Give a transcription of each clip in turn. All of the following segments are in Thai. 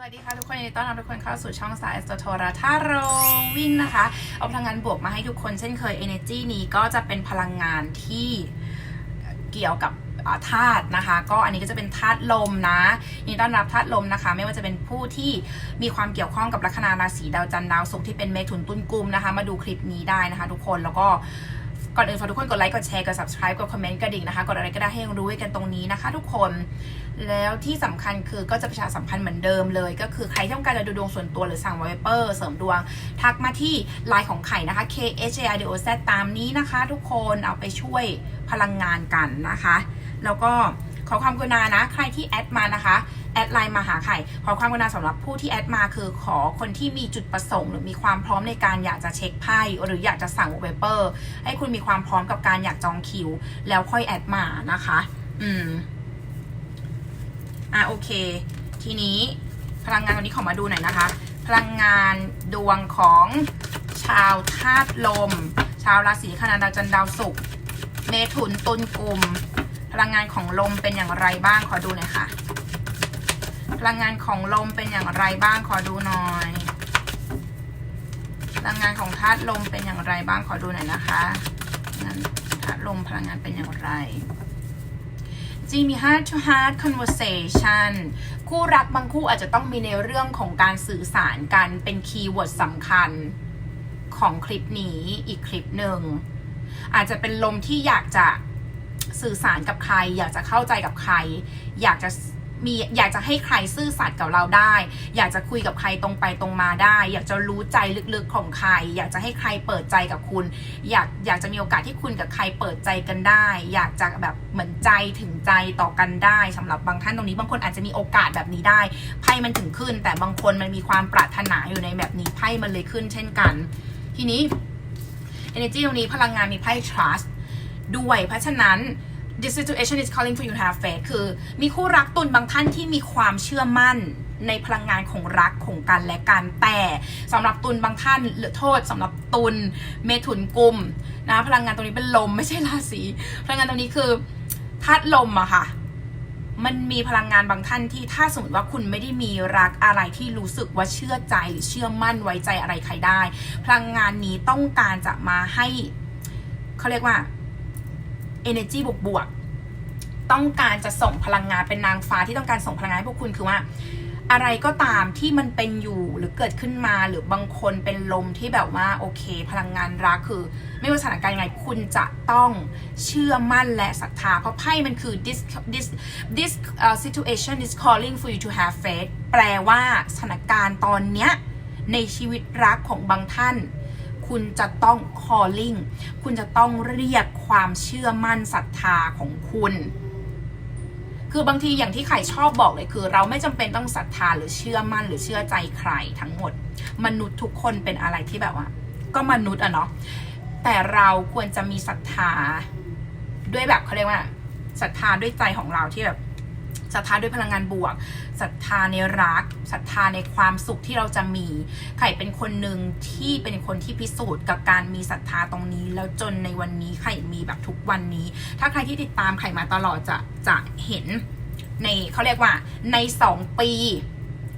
สวัสดีค่ะทุกคนยินดีต้อนรับทุกคนเข้าสู่ช่องสายสโทราท่าโรงวิ่งนะคะ เอาพลังงานบวกมาให้ทุกคนเช่นเคย Energy นี้ก็จะเป็นพลังงานที่เกี่ยวกับธาตุนะคะ ก็อันนี้ก็จะเป็นธาตุลมนะยินดีต้อนรับธาตุลมนะคะ ไม่ว่าจะเป็นผู้ที่มีความเกี่ยวข้องกับลัคนาราศีดาวจันทร์ดาวศุกร์ที่เป็นเมถุนตุลกุมนะคะ มาดูคลิปนี้ได้นะคะ ทุกคนแล้วก็ ก่อนอื่นฝากทุกคนกดไลค์กดแชร์กด subscribe กดคอมเมนต์กระดิ่งนะคะกดอะไรก็ได้ให้รู้ไว้กันตรงนี้นะคะ ทุกคนแล้วที่สำคัญคือก็จะประชาสัมพันธ์เหมือนเดิมเลย ก็คือใครที่ต้องการจะดูดวงส่วนตัวหรือสั่งไวเปอร์เสริมดวง ทักมาที่ไลน์ของไข่นะคะ K H A I D O Z ตามนี้นะคะ ทุกคนเอาไปช่วยพลังงานกันนะคะ แล้วก็ ขอความกรุณานะ ใครที่แอดมานะคะ แอดไลน์มาหาไข่ขอความกรุณาสำหรับผู้ที่แอดมาคือขอคนที่มีจุดประสงค์ หรือมีความพร้อมในการอยากจะเช็คไพ่หรืออยากจะสั่งเวเปอร์ ให้คุณมีความพร้อมกับการอยากจองคิว แล้วค่อยแอดมานะคะ อืม อะโอเค ทีนี้พลังงานวันนี้ขอมาดูหน่อยนะคะ พลังงานดวงของชาวธาตุลม ชาวราศีคณาดาวจันทร์ดาวศุกร์เมถุนตุลกลุ่ม พลังงานของลมเป็นอย่างไรบ้างขอดูหน่อยค่ะ พลังงานของลมเป็นอย่างไรบ้างขอดูหน่อย พลังงานของธาตุลมเป็นอย่างไรบ้างขอดูหน่อยนะคะงานธาตุลมพลังงานเป็นอย่างไรจริงมี heart to heart conversation คู่รักบางคู่อาจจะต้องมีในเรื่องของการสื่อสารกันเป็นคีย์เวิร์ดสำคัญของคลิปนี้อีกคลิปหนึ่ง อาจจะเป็นลมที่อยากจะ สื่อสารกับใคร อยากจะเข้าใจกับใคร อยากจะมีอยากจะให้ใครซื่อสัตย์กับเราได้ อยากจะคุยกับใครตรงไปตรงมาได้ อยากจะรู้ใจลึกๆของใคร อยากจะให้ใครเปิดใจกับคุณ อยากอยากจะมีโอกาสที่คุณกับใครเปิดใจกันได้ อยากจะแบบเหมือนใจถึงใจต่อกันได้สำหรับบางท่านตรงนี้ บางคนอาจจะมีโอกาสแบบนี้ได้ไพ่มันถึงขึ้น แต่บางคนมันมีความปรารถนาอยู่ในแบบนี้ไพ่มันเลยขึ้น เช่นกัน ทีนี้ energy ตรงนี้พลังงานมีไพ่ trust ด้วยเพราะฉะนั้น this situation is calling for you to have faith คือ มีคู่รักตุนบางท่านที่มีความเชื่อมั่นในพลังงานของรักของกันและกันแต่สำหรับตุนบางท่านเหลือโทษสำหรับตุนเมถุนกุมนะพลังงานตรงนี้เป็นลมไม่ใช่ราศีพลังงานตรงนี้คือธาตุลมอะค่ะ มันมีพลังงานบางท่านที่ถ้าสมมติว่าคุณไม่ได้มีรักอะไรที่รู้สึกว่าเชื่อใจหรือเชื่อมั่นไว้ใจอะไรใครได้ พลังงานนี้ต้องการจะมาให้เขาเรียกว่า energy บวกบวกๆต้องการจะส่งพลังงานเป็นนางฟ้าที่ต้องการส่งพลังงานให้พวกคุณคือว่า อะไรก็ตามที่มันเป็นอยู่หรือเกิดขึ้นมาหรือบางคนเป็นลมที่แบบว่าโอเค พลังงานรักคือ ไม่ว่าสถานการณ์ยังไงคุณจะต้องเชื่อมั่นและศรัทธาเพราะไพ่มันคือ this this this uh, situation is calling for you to have faith แปลว่าสถานการณ์ตอนเนี้ยในชีวิตรักของบางท่าน คุณจะต้อง calling คุณจะต้องเรียกความเชื่อมั่นศรัทธาของคุณ คือบางทีอย่างที่ไข่ชอบบอกเลยคือ เราไม่จำเป็นต้องศรัทธาหรือเชื่อมั่นหรือเชื่อใจใครทั้งหมด มนุษย์ทุกคนเป็นอะไรที่แบบว่า ก็มนุษย์อะเนาะแต่เราควรจะมีศรัทธาด้วยแบบเขาเรียกว่าศรัทธาด้วยใจของเราที่แบบ ศรัทธาด้วยพลังงานบวกศรัทธาในรักศรัทธาในความสุขที่เราจะมี ไข่เป็นคนหนึ่งที่เป็นคนที่พิสูจน์กับการมีศรัทธาตรงนี้ แล้วจนในวันนี้ไข่มีแบบทุกวันนี้ ถ้าใครที่ติดตามไข่มาตลอดจะจะเห็นในเขาเรียกว่าในสองปี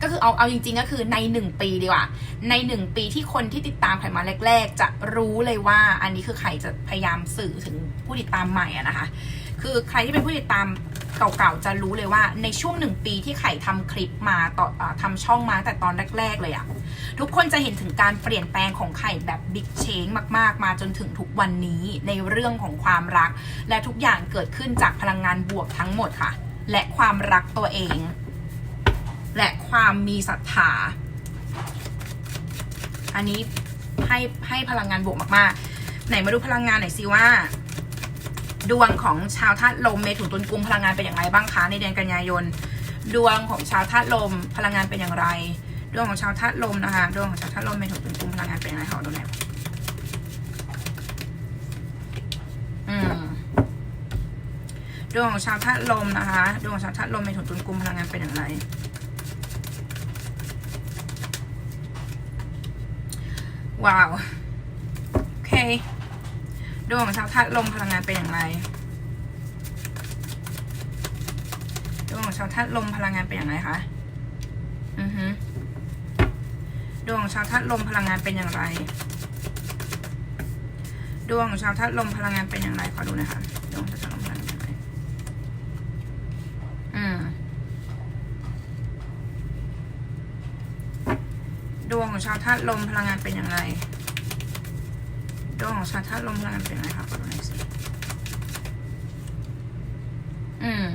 ก็คือเอาเอาจริง ๆ ก็คือในหนึ่งปีดีกว่า ในหนึ่งปีที่คนที่ติดตามไข่มาแรก ๆ จะรู้เลยว่าอันนี้คือไข่จะพยายามสื่อถึงผู้ติดตามใหม่นะคะ คือใครที่เป็นผู้ติดตามเก่าๆจะรู้เลยว่าในช่วงหนึ่งปีที่ไข่ทำคลิปมาต่ออทำช่องมาแต่ตอนแรก ๆ เลยอะทุกคนจะเห็นถึงการเปลี่ยนแปลงของไข่แบบบิ๊กเชงมากๆ มาจนถึงทุกวันนี้ในเรื่องของความรัก และทุกอย่างเกิดขึ้นจากพลังงานบวกทั้งหมดค่ะ และความรักตัวเอง และความมีศรัทธาอันนี้ให้ให้พลังงานบวกมากๆ ไหนมาดูพลังงานหน่อยสิว่า ดวงของชาวธาตุลมเมถุนตุลกุมพลังงานเป็นอย่างไรบ้างคะในเดือนกันยายน ดวงของชาวธาตุลมพลังงานเป็นอย่างไร ดวงของชาวธาตุลมนะคะดวงของชาวธาตุลมเมถุนตุลกุมพลังงานเป็นอย่างไรขอดูหน่อยดวงของชาวธาตุลมนะคะดวงของชาวธาตุลมเมถุนตุลกุมพลังงานเป็นอย่างไรว้าวโอเค ดวงของชาวธาตุลมพลังงานเป็นอย่างไรดวงของชาวธาตุลมพลังงานเป็นอย่างไรคะอือฮึดวงของชาวธาตุลมพลังงานเป็นอย่างไร ดวงของชาวธาตุลมพลังงานเป็นอย่างไรขอดูนะคะดวงของชาวธาตุลมพลังงานเป็นอย่างไรอืมดวงของชาวธาตุลมพลังงานเป็นอย่างไร ดวงของชาวธาลมพลังงานเป็นอย่างไรคะอดูหน่อยสิอืม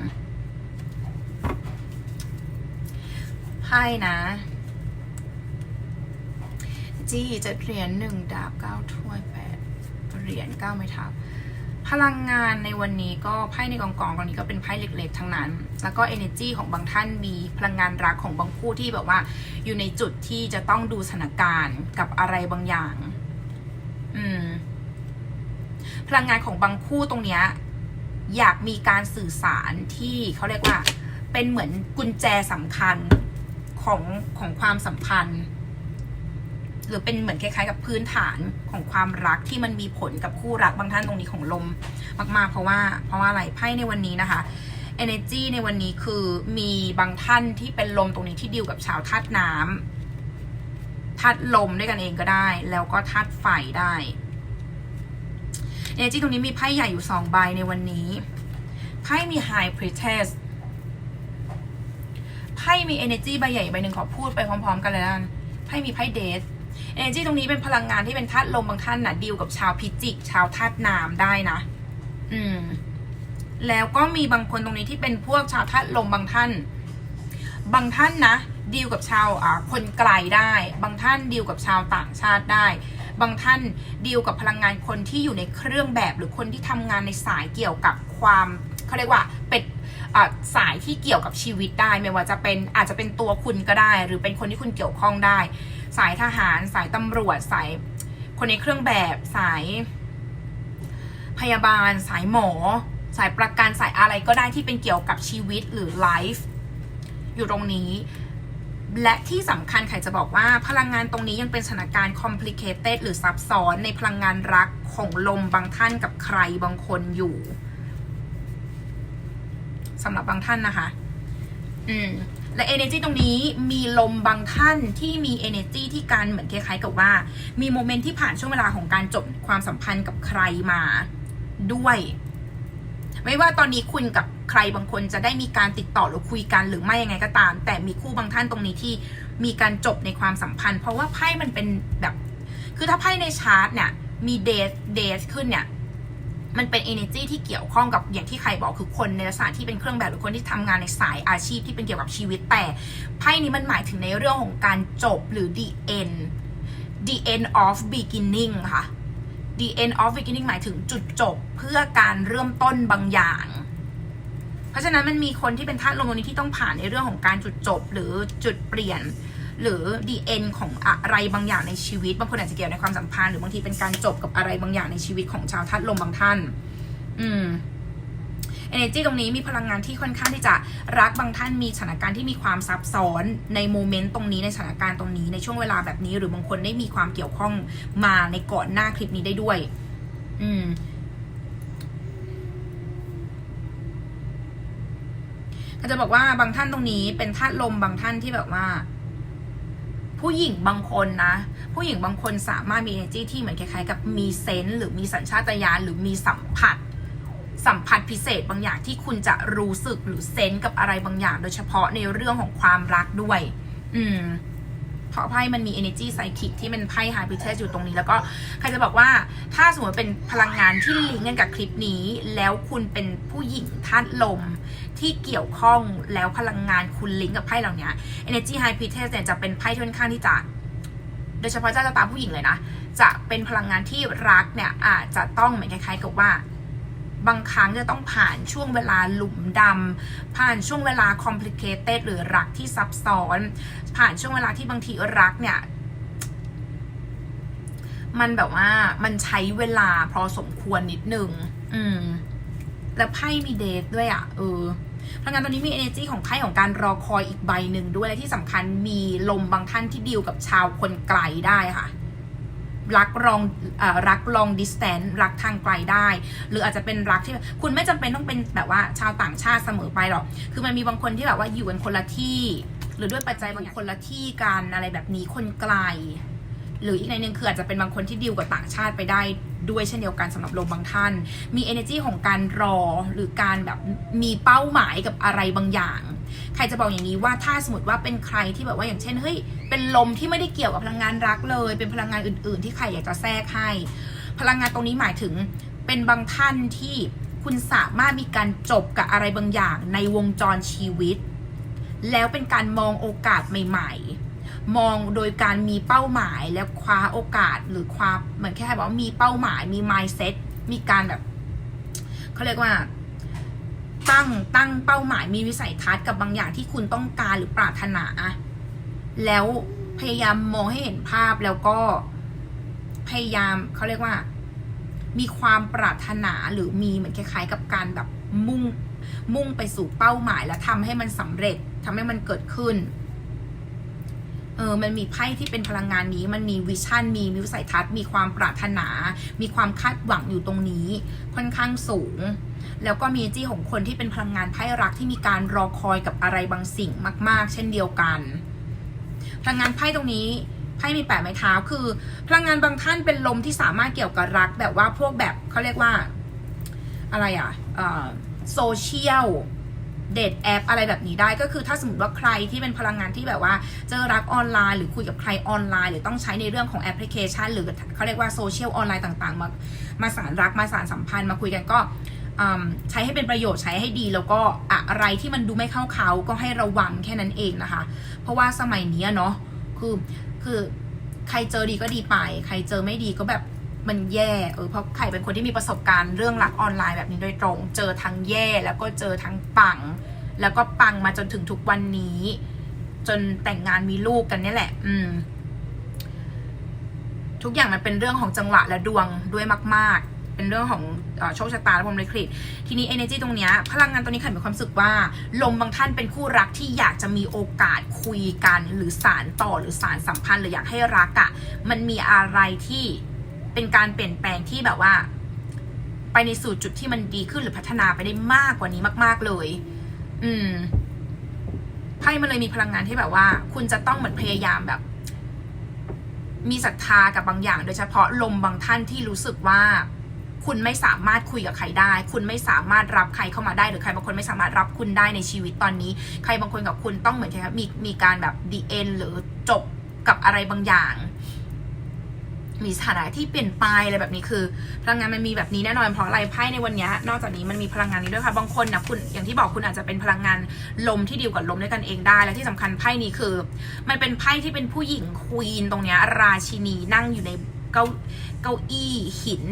ไพ่นะ จี้จ็ดเหรียญหนึ่งดาบเก้าถ้วยแปดเหรียญเก้าไม้ท้าพลังงานในวันนี้ก็ไพ่ในกองกองตอนนี้ก็เป็นไพ่เล็กๆ ทั้งนั้น แล้วก็ energy ของบางท่านมีพลังงานรักของบางคู่ที่แบบว่า อยู่ในจุดที่จะต้องดูสถานการณ์กับอะไรบางอย่าง อืม พลังงานของบางคู่ตรงเนี้ย อยากมีการสื่อสารที่เขาเรียกว่า เป็นเหมือนกุญแจสำคัญของของความสัมพันธ์ หรือเป็นเหมือนคล้ายๆ กับพื้นฐานของความรักที่มันมีผลกับคู่รักบางท่านตรงนี้ของลม มากๆ เพราะว่า เพราะว่าอะไรไพ่ในวันนี้นะคะ energy ในวันนี้คือมีบางท่านที่เป็นลมตรงนี้ที่ดีลกับชาวธาตุน้ำาตุลมด้วยกันเองก็ได้ แล้วก็ธาตุไฟได้ energy ตรงนี้มีไพ่ใหญ่อยู่สองใบในวันนี้ไพ่มี high priestess ไพ่มี energy ใบใหญ่ใบหนึ่งขอพูดไปพร้อมๆ กันเลยนะไพ่มีไพ่เดท energy ตรงนี้เป็นพลังงานที่เป็นธาตุลมบางท่านนะดีลกับชาวพิจิก ชาวธาตุน้ำได้นะ อืม แล้วก็มีบางคนตรงนี้ที่เป็นพวกชาวธาตุลมบางท่าน บางท่านนะ ดีลกับชาวคนไกลได้ บางท่านดีลกับชาวต่างชาติได้ บางท่านดีลกับพลังงานคนที่อยู่ในเครื่องแบบหรือคนที่ทำงานในสายเกี่ยวกับความเขาเรียกว่าเป็นสายที่เกี่ยวกับชีวิตได้ ไม่ว่าจะเป็นอาจจะเป็นตัวคุณก็ได้ หรือเป็นคนที่คุณเกี่ยวข้องได้ สายทหาร สายตำรวจ สายคนในเครื่องแบบสายพยาบาล สายหมอ สายประกันสายอะไรก็ได้ที่เป็นเกี่ยวกับชีวิตหรือไลฟ์อยู่ตรงนี้ และที่สำคัญไข่จะบอกว่าพลังงานตรงนี้ยังเป็นสถานการณ์ complicated หรือซับซ้อนในพลังงานรักของลมบางท่านกับใครบางคนอยู่สำหรับบางท่านนะคะ อืม และ energy ตรงนี้มีลมบางท่านที่มี energy ที่การเหมือนคล้ายๆกับว่า มีโมเมนต์ที่ผ่านช่วงเวลาของการจบความสัมพันธ์กับใครมาด้วย ไม่ว่าตอนนี้คุณกับ ใครบางคนจะได้มีการติดต่อหรือคุยกันหรือไม่ยังไงก็ตาม แต่มีคู่บางท่านตรงนี้ที่มีการจบในความสัมพันธ์ เพราะว่าไพ่มันเป็นแบบ คือถ้าไพ่ในชาร์ตเนี่ยมีเดทเดทขึ้นเนี่ยมันเป็น energy ที่เกี่ยวข้องกับอย่างที่ใครบอกคือคนในลักษณะที่เป็นเครื่องแบบหรือคนที่ทำงานในสายอาชีพที่เป็นเกี่ยวกับชีวิตแต่ไพ่นี้มันหมายถึงในเรื่องของการจบหรือ the end the end of beginning ค่ะ the end of beginning หมายถึงจุดจบเพื่อการเริ่มต้นบางอย่าง เพราะฉะนั้นมันมีคนที่เป็นธาตุลมตรงนี้ที่ต้องผ่านในเรื่องของการจุดจบหรือจุดเปลี่ยน หรือ the end ของอะไรบางอย่างในชีวิตบางคนอาจจะเกี่ยวในความสัมพันธ์หรือบางทีเป็นการจบกับอะไรบางอย่างในชีวิตของชาวธาตุลมบางท่าน อืม energy ตรงนี้มีพลังงานที่ค่อนข้างที่จะรักบางท่านมีสถานการณ์ที่มีความซับซ้อนในโมเมนต์ตรงนี้ในสถานการณ์ตรงนี้ในช่วงเวลาแบบนี้ หรือบางคนได้มีความเกี่ยวข้องมาในก่อนหน้าคลิปนี้ได้ด้วย อืม ก็จะบอกว่าบางท่านตรงนี้เป็นธาตุลมบางท่านที่แบบว่า ผู้หญิงบางคนนะ ผู้หญิงบางคนสามารถมี energy ที่เหมือนคล้ายๆ กับมีเซนส์หรือมีสัญชาตญาณหรือมีสัมผัส สัมผัสพิเศษบางอย่างที่คุณจะรู้สึกหรือเซนส์กับอะไรบางอย่าง โดยเฉพาะในเรื่องของความรักด้วย อืม เพราะไพ่มันมี energy psychic ที่เป็นไพ่ high priestess อยู่ตรงนี้ แล้วก็ใครจะบอกว่าถ้าสมมติเป็นพลังงานที่ลิงก์กันกับคลิปนี้ แล้วคุณเป็นผู้หญิงธาตุลมที่เกี่ยวข้องแล้วพลังงานคุณลิงก์กับไพ่เหล่านี้ energy high priestess เนี่ยจะเป็นไพ่ที่ค่อนข้างที่จะโดยเฉพาะเจ้าชะตาผู้หญิงเลยนะ จะเป็นพลังงานที่รักเนี่ยอาจจะต้องเหมือนคล้ายๆกับว่า บางครั้งจะต้องผ่านช่วงเวลาหลุมดำ ผ่านช่วงเวลา complicated หรือรักที่ซับซ้อน ผ่านช่วงเวลาที่บางทีรักเนี่ยมันแบบว่ามันใช้เวลาพอสมควรนิดนึง อืม แล้วไพ่มีเดทด้วยอะ เออพลังงานตอนนี้มี energy ของไพ่ของการรอคอยอีกใบหนึ่งด้วยและที่สำคัญมีลมบางท่านที่ดีลกับชาวคนไกลได้ค่ะ รักลองอรักลองดิสแตนรักทางไกลได้ หรืออาจจะเป็นรักที่คุณไม่จำเป็นต้องเป็นแบบว่าชาวต่างชาติเสมอไปหรอก คือมันมีบางคนที่แบบว่าอยู่กันคนละที่ หรือด้วยปัจจัยบางคนละที่กันอะไรแบบนี้คนไกล หรืออีกในหนึ่งคืออาจจะเป็นบางคนที่ดีลกับต่างชาติไปได้ด้วยเช่นเดียวกันสำหรับลมบางท่าน มี energy ของการรอหรือการแบบมีเป้าหมายกับอะไรบางอย่าง ใครจะบอกอย่างนี้ว่าถ้าสมมติว่าเป็นใครที่แบบว่าอย่างเช่นเฮ้ยเป็นลมที่ไม่ได้เกี่ยวกับพลังงานรักเลย เป็นพลังงานอื่น ๆ ที่ใครอยากจะแทรกให้ พลังงานตรงนี้หมายถึงเป็นบางท่านที่คุณสามารถมีการจบกับอะไรบางอย่างในวงจรชีวิต แล้วเป็นการมองโอกาสใหม่ ๆ มองโดยการมีเป้าหมายและคว้าโอกาสหรือคว้าเหมือนแค่บอกว่ามีเป้าหมายมี mindset มีการแบบเขาเรียกว่า ตั้งตั้งเป้าหมายมีวิสัยทัศน์กับบางอย่างที่คุณต้องการหรือปรารถนา แล้วพยายามมองให้เห็นภาพแล้วก็พยายามเขาเรียกว่า มีความปรารถนาหรือมีเหมือนคล้ายๆ กับการแบบมุ่งมุ่งไปสู่เป้าหมายและทำให้มันสำเร็จทำให้มันเกิดขึ้น เออ มันมีไพ่ที่เป็นพลังงานนี้ มันมีวิชั่น มีวิสัยทัศน์ มีความปรารถนา มีความคาดหวังอยู่ตรงนี้ ค่อนข้างสูง แล้วก็มีจี้ของคนที่เป็นพลังงานไพ่รักที่มีการรอคอยกับอะไรบางสิ่งมาก ๆ เช่นเดียวกัน พลังงานไพ่ตรงนี้ไพ่มีแปดไม้เท้าคือ พลังงานบางท่านเป็นลมที่สามารถเกี่ยวกับรัก แบบว่าพวกแบบเขาเรียกว่าอะไรอะโซเชียลเดทแอปอะไรแบบนี้ได้ก็คือถ้าสมมติว่าใครที่เป็นพลังงานที่แบบว่า เจอรักออนไลน์หรือคุยกับใครออนไลน์ หรือต้องใช้ในเรื่องของแอปพลิเคชัน หรือเขาเรียกว่าโซเชียลออนไลน์ต่างๆ มามาสารรักมาสารสัมพันธ์มาคุยกันก็ ใช้ให้เป็นประโยชน์ใช้ให้ดี แล้วก็อะไรที่มันดูไม่เข้าเขาก็ให้ระวังแค่นั้นเองนะคะ เพราะว่าสมัยนี้เนาะคือคือใครเจอดีก็ดีไป ใครเจอไม่ดีก็แบบมันแย่เออเพราะใครเป็นคนที่มีประสบการณ์เรื่องรักออนไลน์แบบนี้โดยตรง เจอทั้งแย่แล้วก็เจอทั้งปัง แล้วก็ปังมาจนถึงทุกวันนี้ จนแต่งงานมีลูกกันนี่แหละ อืม ทุกอย่างมันเป็นเรื่องของจังหวะและดวงด้วยมาก ๆ เป็นเรื่องของอโชคชะตาและพรหมลิขิตทีนี้ energy ตรงเนี้ยพลังงานตรงนี้ขันมีความรู้สึกว่า ลมบางท่านเป็นคู่รักที่อยากจะมีโอกาสคุยกัน หรือสารต่อหรือสารสัมพันธ์หรืออยากให้รักอะ่ะมันมีอะไรที่เป็นการเปลี่ยนแปลงที่แบบว่า ไปในสู่จุดที่มันดีขึ้นหรือพัฒนาไปได้มากกว่านี้มาก ๆเลย อืมไพ่มันเลยมีพลังงานที่แบบว่า คุณจะต้องเหมือนพยายามแบบ มีศรัทธากับบางอย่าง โดยเฉพาะลมบางท่านที่รู้สึกว่า คุณไม่สามารถคุยกับใครได้ คุณไม่สามารถรับใครเข้ามาได้หรือใครบางคนไม่สามารถรับคุณได้ในชีวิตตอนนี้ ใครบางคนกับคุณต้องเหมือนกับมีมีการแบบดีเอ็นหรือจบกับอะไรบางอย่างมีสถานะที่เปลี่ยนไปอะไรแบบนี้คือ พลังงานมันมีแบบนี้แน่นอนเพราะอะไรไพ่ในวันนี้นอกจากนี้มันมีพลังงานนี้ด้วยค่ะบางคนนะคุณอย่างที่บอกคุณอาจจะเป็นพลังงานลมที่ดีลกับลมด้วยกันเองได้และที่สำคัญไพ่นี้คือ มันเป็นไพ่ที่เป็นผู้หญิงควีนตรงเนี้ยราชินีนั่งอยู่ในเก้าเก้าอี้หิน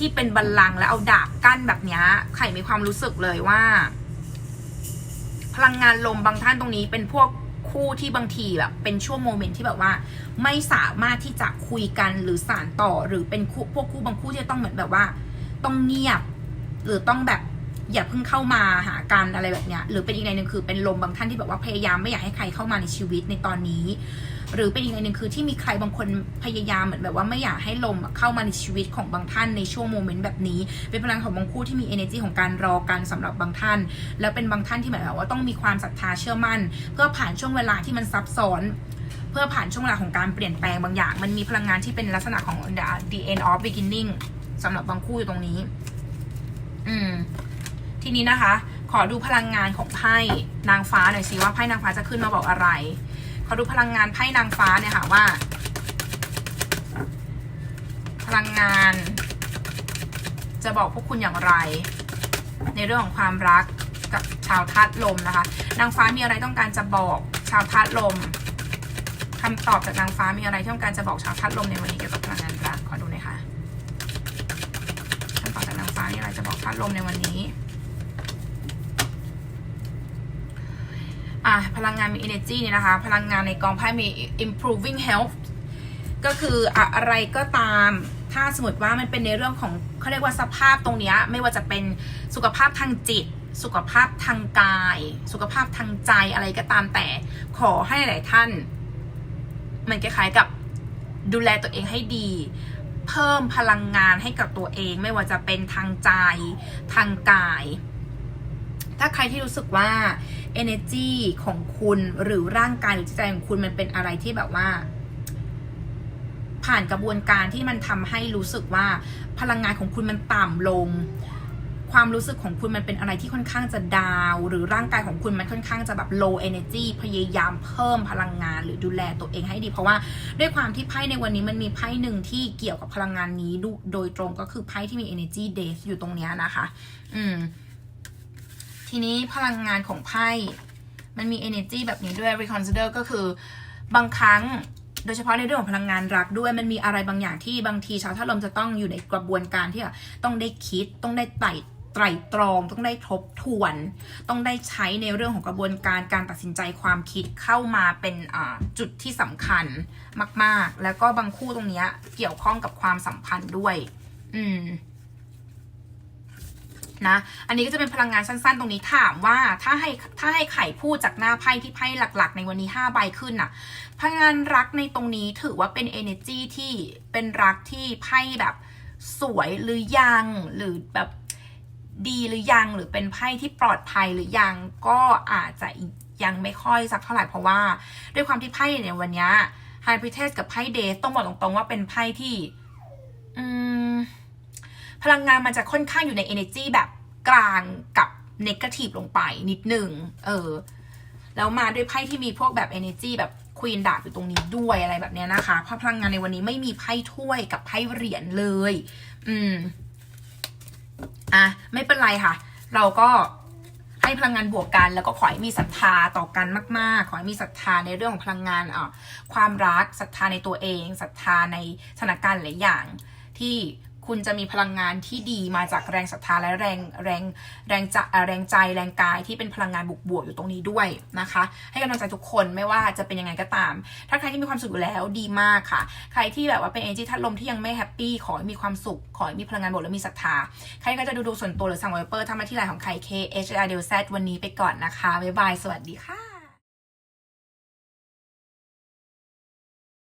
ที่เป็นบัลลังก์แล้วเอาดาบกั้นแบบนี้ไข่มีความรู้สึกเลยว่า พลังงานลมบางท่านตรงนี้เป็นพวกคู่ที่บางทีแบบเป็นช่วงโมเมนต์ที่แบบว่า ไม่สามารถที่จะคุยกันหรือสานต่อหรือเป็นคู่พวกคู่บางคู่ที่ต้องเหมือนแบบว่า ต้องเงียบ หรือต้องแบบ อย่าเพิ่งเข้ามาหากันอะไรแบบเนี้ยหรือเป็นอีกในหนึ่งคือเป็นลมบางท่านที่แบบว่าพยายามไม่อยากให้ใครเข้ามาในชีวิตในตอนนี้ หรือเป็นอีกในหนึ่งคือที่มีใครบางคนพยายามเหมือนแบบว่าไม่อยากให้ลมเข้ามาในชีวิตของบางท่านในช่วงโมเมนต์แบบนี้ เป็นพลังของบางคู่ที่มี energy ของการรอกันสำหรับบางท่าน แล้วเป็นบางท่านที่หมายว่าต้องมีความศรัทธาเชื่อมั่น เพื่อผ่านช่วงเวลาที่มันซับซ้อนเพื่อผ่านช่วงเวลาของการเปลี่ยนแปลงบางอย่าง มันมีพลังงานที่เป็นลักษณะของ the end of beginning สำหรับบางคู่อยู่ตรงนี้ อืม ทีนี้นะคะ ขอดูพลังงานของไพ่นางฟ้าหน่อยสิว่าไพ่นางฟ้าจะขึ้นมาบอกอะไร ขอดูพลังงานไพ่นางฟ้าเนี่ยค่ะว่า พลังงาน จะบอกพวกคุณอย่างไร ในเรื่องของความรักกับชาวธาตุลมนะคะ นางฟ้ามีอะไรต้องการจะบอกชาวธาตุลมคำตอบจากนางฟ้ามีอะไรที่ต้องการจะบอกชาวธาตุลมในวันนี้เกี่ยวกับพลังงานรักขอดูหน่อยค่ะคำตอบจากนางฟ้ามีอะไรจะบอกธาตุลมในวันนี้ อะพลังงานมี energy เนี่ยนะคะ พลังงานในกองไพ่มี improving health ก็คืออะไรก็ตาม ถ้าสมมติว่ามันเป็นในเรื่องของเขาเรียกว่าสภาพตรงนี้ไม่ว่าจะเป็นสุขภาพทางจิต สุขภาพทางกาย สุขภาพทางใจอะไรก็ตามแต่ขอให้หลายท่าน มันคล้ายๆกับดูแลตัวเองให้ดี เพิ่มพลังงานให้กับตัวเอง ไม่ว่าจะเป็นทางใจ ทางกาย ถ้าใครที่รู้สึกว่า energy ของคุณหรือร่างกายหรือจิตใจของคุณมันเป็นอะไรที่แบบว่า ผ่านกระบวนการที่มันทำให้รู้สึกว่าพลังงานของคุณมันต่ำลง ความรู้สึกของคุณมันเป็นอะไรที่ค่อนข้างจะดาว หรือร่างกายของคุณมันค่อนข้างจะแบบ low energy พยายามเพิ่มพลังงานหรือดูแลตัวเองให้ดี เพราะว่าด้วยความที่ไพ่ในวันนี้มันมีไพ่หนึ่งที่เกี่ยวกับพลังงานนี้ดูโดยตรงก็คือไพ่ที่มี energy death อยู่ตรงเนี้ยนะคะ อืม ทีนี้พลังงานของไพ่ มันมี energy แบบนี้ด้วย reconsider ก็คือบางครั้งโดยเฉพาะในเรื่องของพลังงานรักด้วยมันมีอะไรบางอย่างที่บางทีชาวท่าลมจะต้องอยู่ในกระบวนการที่แบบต้องได้คิดต้องได้ไต่ไตรตรองต้องได้ทบทวน ต้องได้ใช้ในเรื่องของกระบวนการการตัดสินใจความคิดเข้ามาเป็นจุดที่สำคัญมาก ๆ แล้วก็บางคู่ตรงนี้เกี่ยวข้องกับความสัมพันธ์ด้วย อืม นะ อันนี้ก็จะเป็นพลังงานสั้น ๆ ตรงนี้ถามว่าถ้าให้ถ้าให้ไข่พูดจากหน้าไพ่ที่ไพ่หลัก ๆ ในวันนี้ห้าใบขึ้นน่ะ พลังงานรักในตรงนี้ถือว่าเป็น energy ที่เป็นรักที่ไพ่แบบสวยหรือยังหรือแบบดีหรือยังหรือเป็นไพ่ที่ปลอดภัยหรือยังก็อาจจะยังไม่ค่อยสักเท่าไหร่เพราะว่า ด้วยความที่ไพ่ในวันนี้ไฮพ r เทสกับไพ่เดสต้องบอกตรงๆว่าเป็นไพ่ที่ พลังงานมันจะค่อนข้างอยู่ใน energy แบบกลางกับ negative ลงไปนิดหนึ่งเออ แล้วมาด้วยไพ่ที่มีพวกแบบ energy แบบควีนดาบอยู่ตรงนี้ด้วยอะไรแบบเนี้ยนะคะ เพราะพลังงานในวันนี้ไม่มีไพ่ถ้วยกับไพ่เหรียญเลย อืม อะ ไม่เป็นไรค่ะ เราก็ให้พลังงานบวกกัน แล้วก็ขอให้มีศรัทธาต่อกันมาก ๆ ขอให้มีศรัทธาในเรื่องของพลังงานอะความรักศรัทธาในตัวเองศรัทธาในสถานการณ์หลายอย่างที่ คุณจะมีพลังงานที่ดีมาจากแรงศรัทธาและแรงแรงแรงจะแรงใจแรงกายที่เป็นพลังงานบวกอยู่ตรงนี้ด้วยนะคะ ให้กำลังใจทุกคนไม่ว่าจะเป็นยังไงก็ตาม ถ้าใครที่มีความสุขอยู่แล้วดีมากค่ะ ใครที่แบบว่าเป็นเอจิทัดลมที่ยังไม่แฮปปี้ขอให้มีความสุข ขอให้มีพลังงานบวกและมีศรัทธา ใครก็จะดูดูส่วนตัวหรือสั่งไวเปอร์ทำมาที่ไลน์ของใคร K H R D Z วันนี้ไปก่อนนะคะบ๊ายบายสวัสดีค่ะ